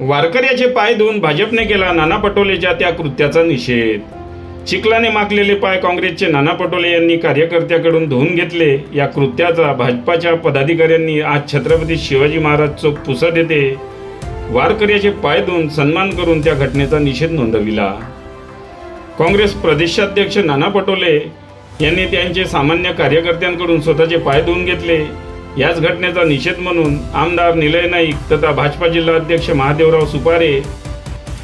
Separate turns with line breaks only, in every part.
वारकऱ्याचे पाय धुवून भाजपने केला नाना पटोलेच्या त्या कृत्याचा निषेध. चिखलाने माखलेले पाय काँग्रेसचे नाना पटोले यांनी कार्यकर्त्याकडून धुवून घेतले. या कृत्याचा भाजपाच्या पदाधिकाऱ्यांनी आज छत्रपती शिवाजी महाराज चौक पुसद येते वारकऱ्याचे पाय धुवून सन्मान करून त्या घटनेचा निषेध नोंदविला. काँग्रेस प्रदेशाध्यक्ष नाना पटोले यांनी त्यांचे सामान्य कार्यकर्त्यांकडून स्वतःचे पाय धुवून घेतले. याच घटनेचा निषेध म्हणून आमदार निलय नाईक तथा भाजपा जिल्हाध्यक्ष महादेवराव सुपारे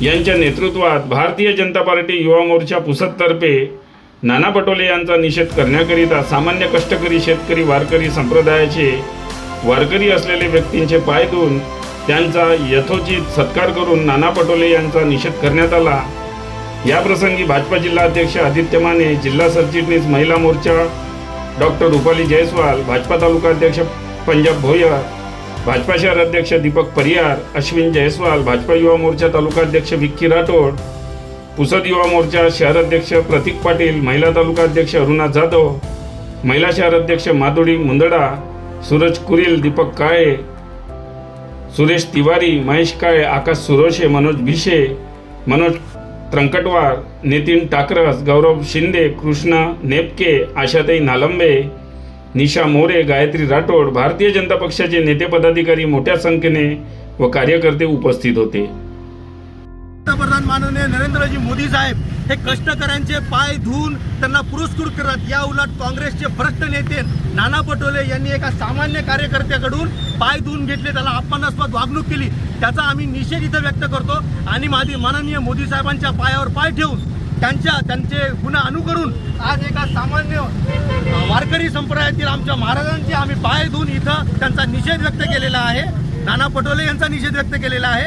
यांच्या नेतृत्वात भारतीय जनता पार्टी युवा मोर्चा पुसदतर्फे नाना पटोले यांचा निषेध करण्याकरिता सामान्य कष्टकरी शेतकरी वारकरी संप्रदायाचे वारकरी असलेले व्यक्तींचे पाय धुवून त्यांचा यथोचित सत्कार करून नाना पटोले यांचा निषेध करण्यात आला. याप्रसंगी भाजपा जिल्हाध्यक्ष आदित्य माने जिल्हा सरचिटणीस महिला मोर्चा डॉक्टर रुपाली जयस्वाल भाजपा तालुका अध्यक्ष पंजाब भोयर भाजपा शहर अध्यक्ष दीपक परियार अश्विन जयस्वाल भाजपा युवा मोर्चा तालुका अध्यक्ष विक्की राठोड पुसद युवा मोर्चा शहर अध्यक्ष प्रतीक पाटील महिला तालुका अध्यक्ष अरुणा जाधव महिला शहर अध्यक्ष माधुरी मुंदडा सूरज कुरील दीपक काळे सुरेश तिवारी महेश काळे आकाश सुरोशे मनोज भिशे मनोज त्रंकटवार नितीन टाकरस गौरव शिंदे कृष्णा नेपके आशाताई नालंबे निशा मोरे गायत्री राठोड भारतीय जनता पक्षाचे नेते पदाधिकारी मोठ्या संख्येने व कार्यकर्ते उपस्थित होते.
पंतप्रधान माननीय नरेंद्रजी मोदी साहेब हे कष्टकऱ्यांचे पाय धुवून त्यांना पुरस्कृत करत या उलट काँग्रेसचे भ्रष्ट नेते नाना पटोले यांनी एका सामान्य कार्यकर्त्याकडून पाय धुवून घेतले त्याला अपमानास्पद वागणूक केली त्याचा आम्ही निषेध इथं व्यक्त करतो. आणि माझी माननीय मोदी साहेबांच्या पायावर पाय ठेवून त्यांच्या त्यांचे गुन्हा अनुकरून आज एका सामान्य वारकरी संप्रदायातील आमच्या महाराजांचे आम्ही पाय धुवून इथं त्यांचा निषेध व्यक्त केलेला आहे. नाना पटोले यांचा निषेध व्यक्त केलेला आहे.